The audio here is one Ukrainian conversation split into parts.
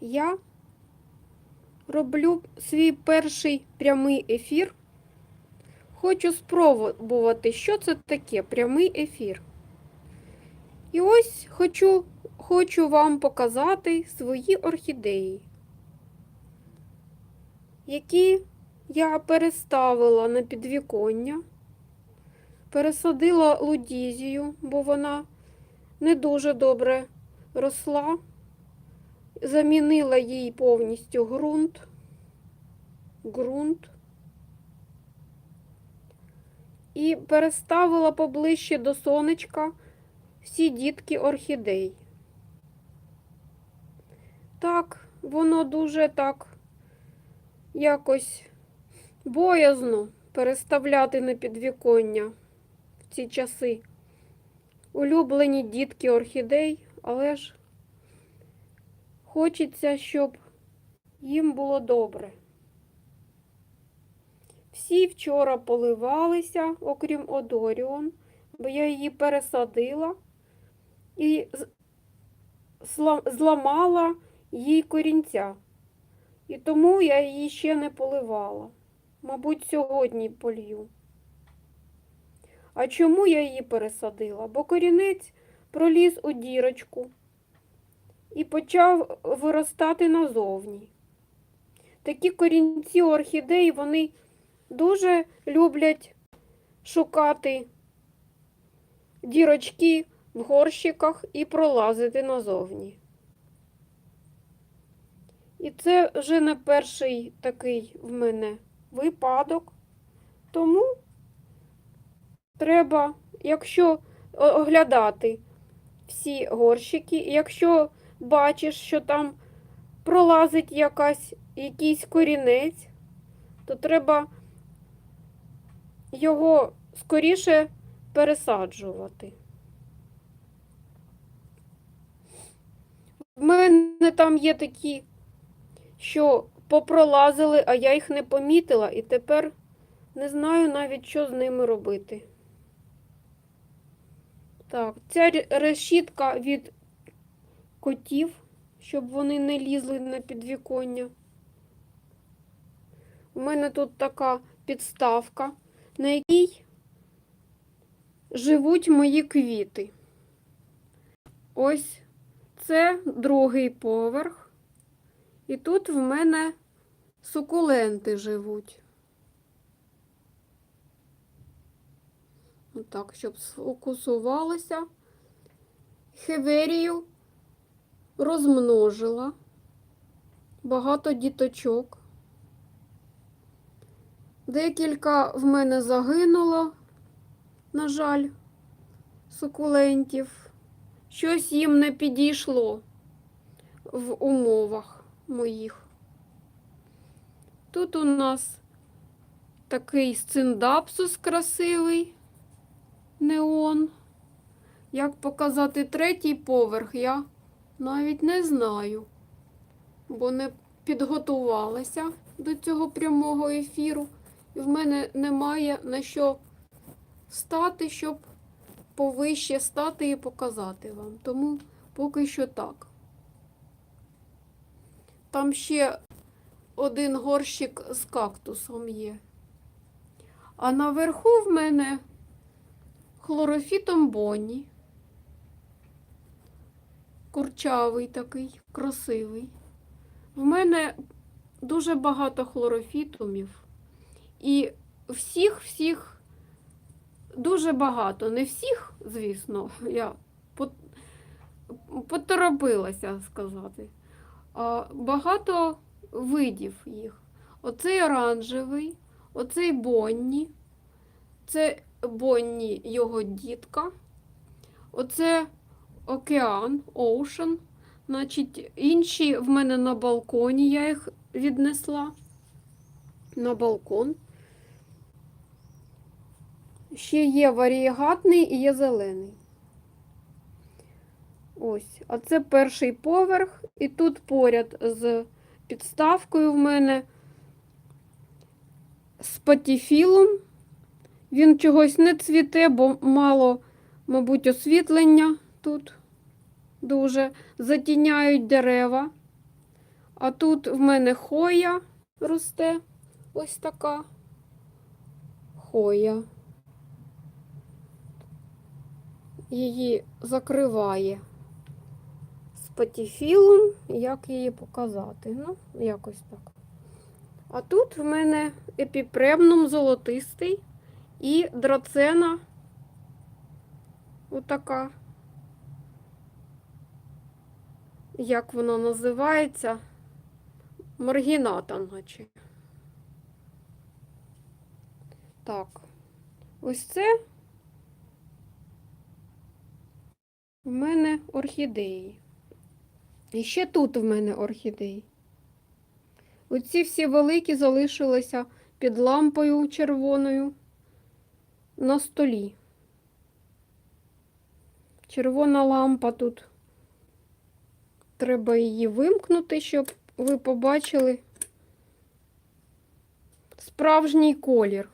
я роблю свій перший прямий ефір. Хочу спробувати, що це таке прямий ефір. І ось хочу, хочу вам показати свої орхідеї, які я переставила на підвіконня, пересадила лудізію, бо вона не дуже добре росла. Замінила їй повністю ґрунт. ґрунт. І переставила поближче до сонечка всі дітки орхідей. Так, воно дуже так якось боязно переставляти на підвіконня в ці часи. Улюблені дітки орхідей, але ж Хочеться, щоб їм було добре. Всі вчора поливалися, окрім Одоріон, бо я її пересадила і зламала їй корінця. І тому я її ще не поливала. Мабуть, сьогодні полью. А чому я її пересадила? Бо корінець проліз у дірочку і почав виростати назовні. Такі корінці орхідеї вони дуже люблять шукати дірочки в горщиках і пролазити назовні. І це вже не перший такий в мене випадок. Тому треба, якщо оглядати всі горщики, якщо бачиш, що там пролазить якась, якийсь корінець, то треба його скоріше пересаджувати. В мене там є такі, що попролазили, а я їх не помітила, і тепер не знаю навіть, що з ними робити. Так, ця решітка від котів, щоб вони не лізли на підвіконня. У мене тут така підставка, на якій живуть мої квіти. Ось це другий поверх. І тут в мене сукуленти живуть. Отак, щоб сфокусувалося. Хеверію розмножила багато діточок. Декілька в мене загинуло, на жаль, сукулентів. Щось їм не підійшло в умовах моїх. Тут у нас такий сциндапсус красивий неон. Як показати третій поверх, я навіть не знаю, бо не підготувалася до цього прямого ефіру, і в мене немає на що стати, щоб повище стати і показати вам. Тому поки що так. Там ще один горщик з кактусом є. А наверху в мене хлорофітом Бонні курчавий такий, красивий. В мене дуже багато хлорофітумів. І всіх-всіх дуже багато. Не всіх, звісно, я поторопилася сказати. А багато видів їх. Оцей оранжевий, оцей Бонні, це Бонні його дітка. Оце океан, оушен. Значить, інші в мене на балконі, я їх віднесла на балкон. Ще є варієгатний і є зелений. Ось, а це перший поверх, і тут поряд з підставкою в мене з патіфілом. Він чогось не цвіте, бо мало, мабуть, освітлення тут дуже затіняють дерева. А тут в мене хоя росте. Ось така хоя. Її закриває спатіфілум. Як її показати? Ну, якось так. А тут в мене епіпремнум золотистий і драцена отака. Як вона називається? Маргіната, наче. Так, ось це в мене орхідеї. І ще тут в мене орхідеї. Оці всі великі залишилися під лампою червоною на столі. Червона лампа тут. Треба її вимкнути, щоб ви побачили справжній колір.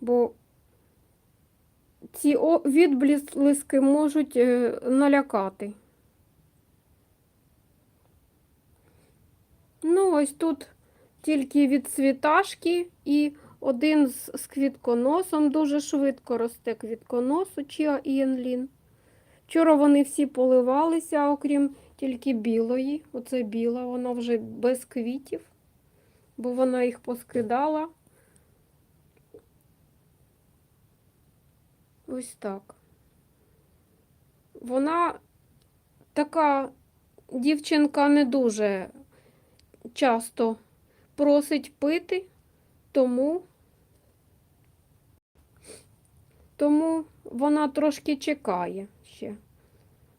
Бо ці відблиски можуть е, налякати. Ну, ось тут тільки від цвіташки і один з, квітконосом дуже швидко росте квітконос у Чіа Ієнлін. Вчора вони всі поливалися, окрім тільки білої. Оце біла, вона вже без квітів, бо вона їх поскидала. Ось так. Вона така дівчинка не дуже часто просить пити, тому, тому вона трошки чекає ще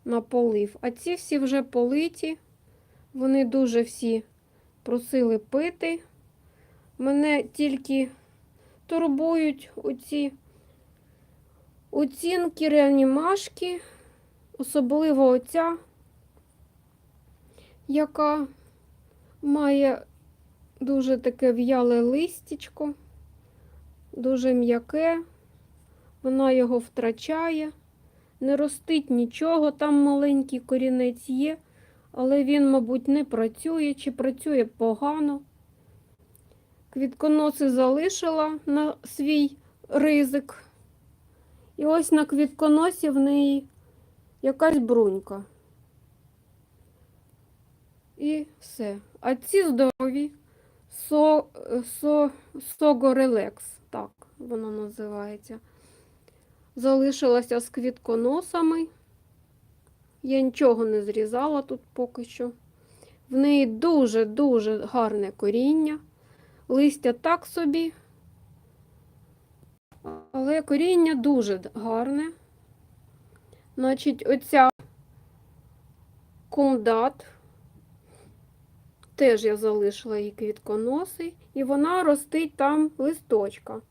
на полив. А ці всі вже политі, вони дуже всі просили пити. Мене тільки турбують оці оцінки реанімашки, особливо оця, яка має дуже таке в'яле листячко, дуже м'яке, вона його втрачає, не ростить нічого, там маленький корінець є, але він, мабуть, не працює чи працює погано. Квітконоси залишила на свій ризик. І ось на квітконосі в неї якась брунька. І все. А ці здорові со, со, согорелекс, так воно називається. Залишилася з квітконосами. Я нічого не зрізала тут поки що. В неї дуже-дуже гарне коріння. Листя так собі. Але коріння дуже гарне. Значить, оця кумдат. Теж я залишила її квітконоси, і вона ростить там листочка.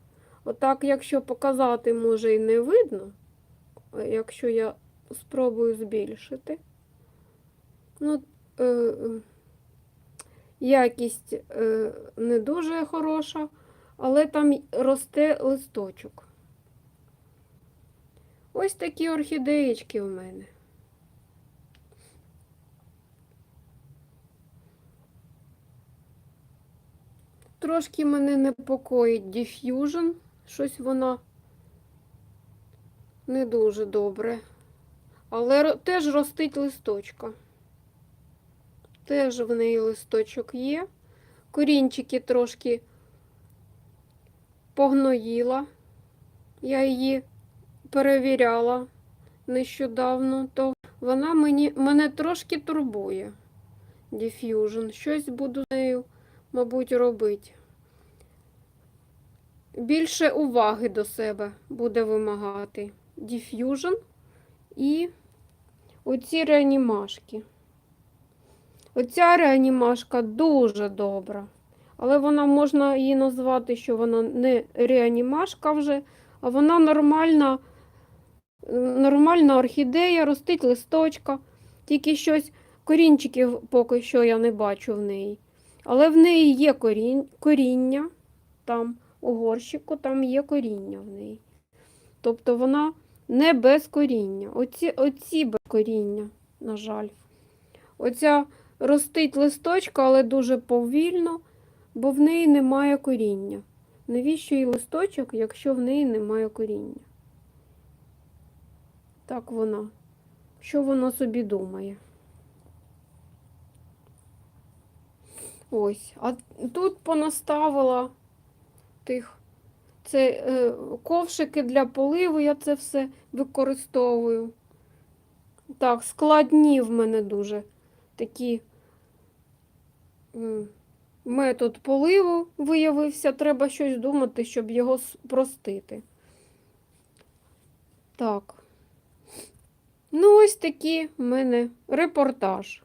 Отак, якщо показати, може і не видно, якщо я спробую збільшити. Ну, е, якість е, не дуже хороша, але там росте листочок. Ось такі орхідеєчки в мене. Трошки мене непокоїть Diffusion. Щось вона не дуже добре. Але теж ростить листочка. Теж в неї листочок є. Корінчики трошки погноїла. Я її перевіряла нещодавно, то вона мені, мене трошки турбує. Diffusion. Щось буду з нею, мабуть, робити. Більше уваги до себе буде вимагати. Diffusion і оці реанімашки. Оця реанімашка дуже добра. Але вона можна її назвати, що вона не реанімашка вже, а вона нормальна, нормальна орхідея, ростить листочка. Тільки щось корінчиків поки що я не бачу в неї. Але в неї є корінь, коріння там у горщику, там є коріння в неї. Тобто вона не без коріння. Оці, оці без коріння, на жаль. Оця ростить листочка, але дуже повільно, бо в неї немає коріння. Навіщо їй листочок, якщо в неї немає коріння? Так вона. Що вона собі думає? Ось. А тут понаставила тих. Це е, ковшики для поливу, я це все використовую. Так, складні в мене дуже такі м, метод поливу виявився. Треба щось думати, щоб його спростити. Так. Ну, ось такі в мене репортаж.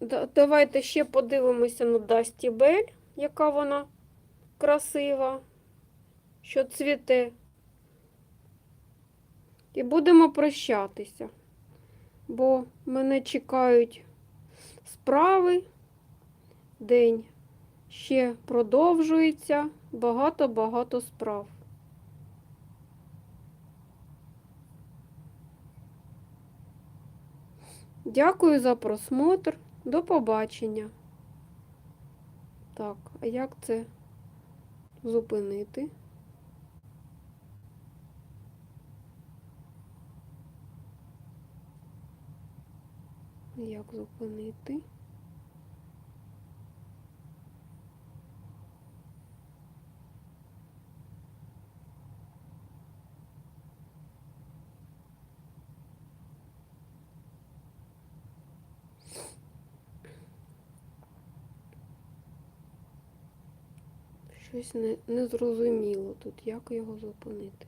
Давайте ще подивимося на Дасті Бель, яка вона красива, що цвіте. І будемо прощатися, бо мене чекають справи. День ще продовжується. Багато-багато справ. Дякую за просмотр. До побачення. Так, а як це зупинити? Як зупинити? Щось не, не зрозуміло тут, як його зупинити.